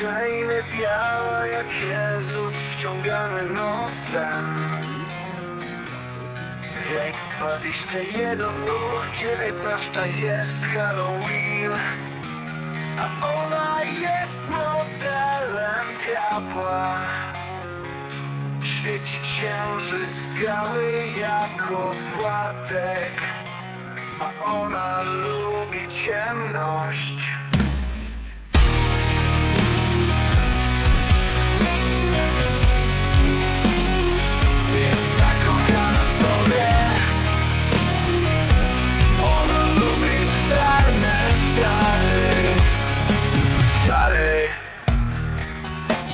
biała jak Jezus wciągany nosem. Wiek 21, ruch 19 jest Halloween. A ona jest modelem kapła Świeci księżyc biały jako płatek A ona lubi ciemność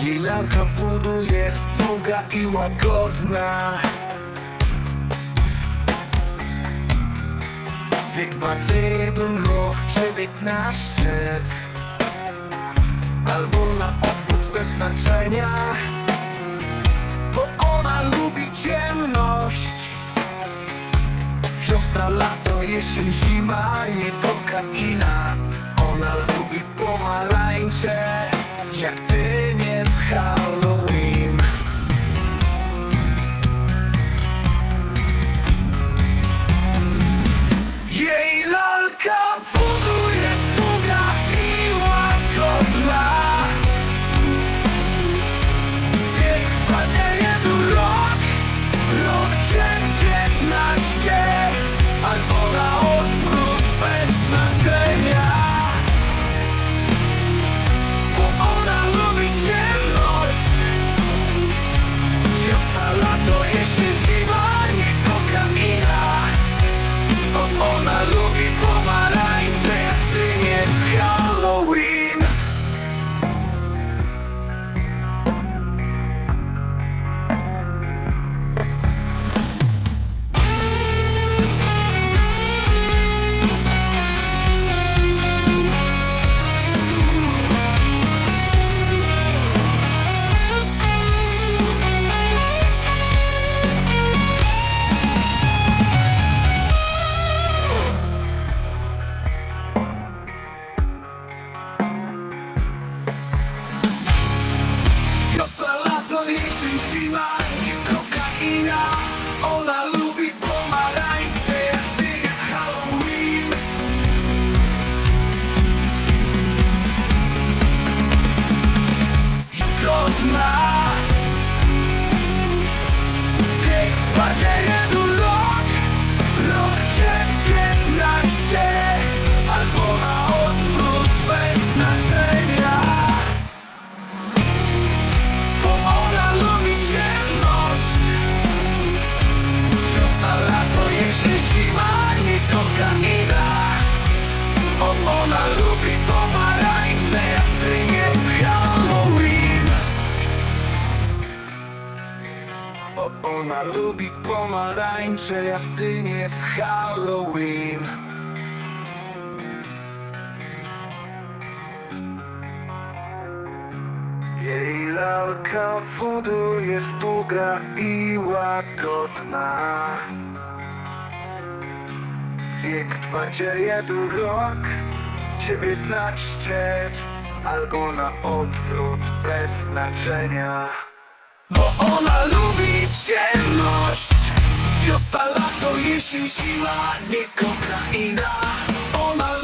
Jej lalka wodu jest długa i łagodna. Wiek 21 rok 19 Albo na odwrót bez znaczenia bo ona lubi ciemność. Wiosna, lato, jesień, zima, nie kokaina Ona lubi pomarańcze Jak ty nie jesień, Ona lubi pomarańcze jak ty nie w Halloween. Jej lalka wodu jest długa i łagodna. Wiek 21 rok 19 Albo na odwrót bez znaczenia Bo ona lubi ciemność. Wiosna, lato, jesień, zima, nie kokaina Ona